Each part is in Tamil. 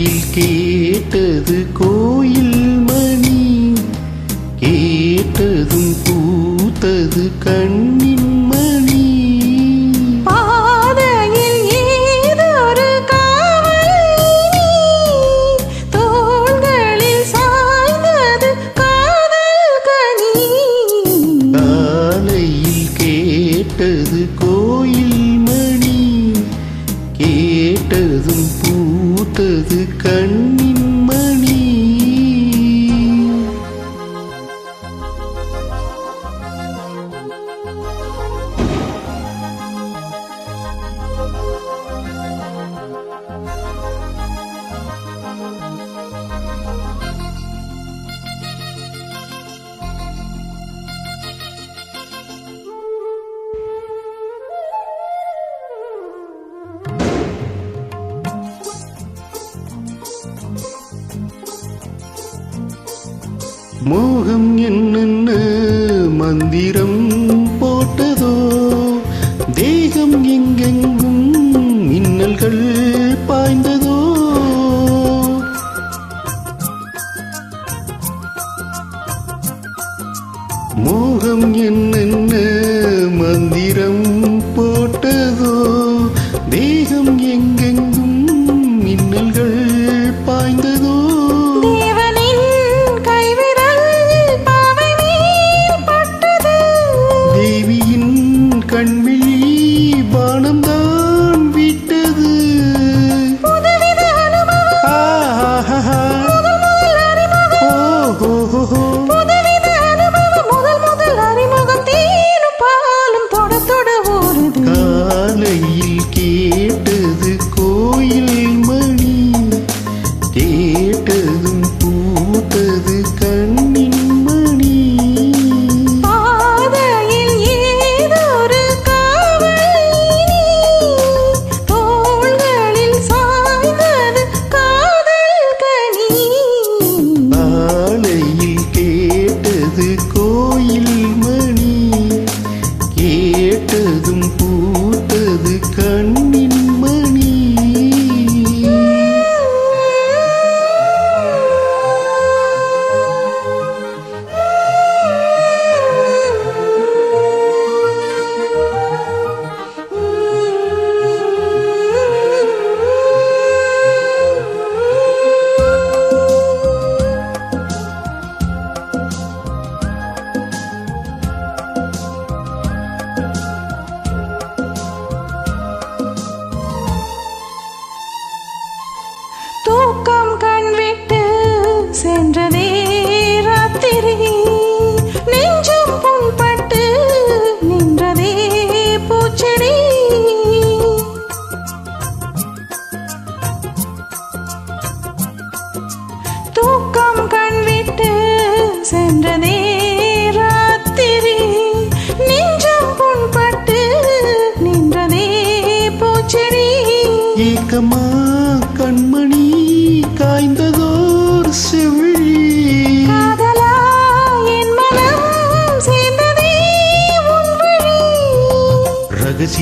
கோயில் கேட்டது கோயில் மணி. கேட்டதும் பூத்தது கண்ணின் பார்த்தது கண் மோகம் என்னென்ன மந்திரம் காதையில் கேட்டது கேட்டதும் பூத்தது கண்ணின்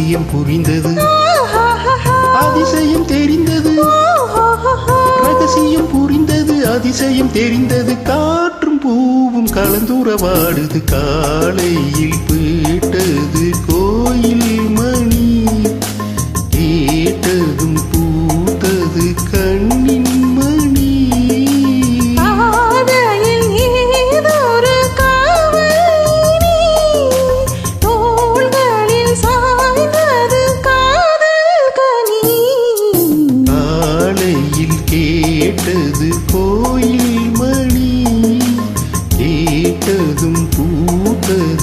அதிசயம் புரிந்தது. அதிசயம் தெரிந்தது. ரகசியம் புரிந்தது அதிசயம் தெரிந்தது. காற்றும் பூவும் கலந்துறவாடுது காலையில் பீட்டது கோயில் to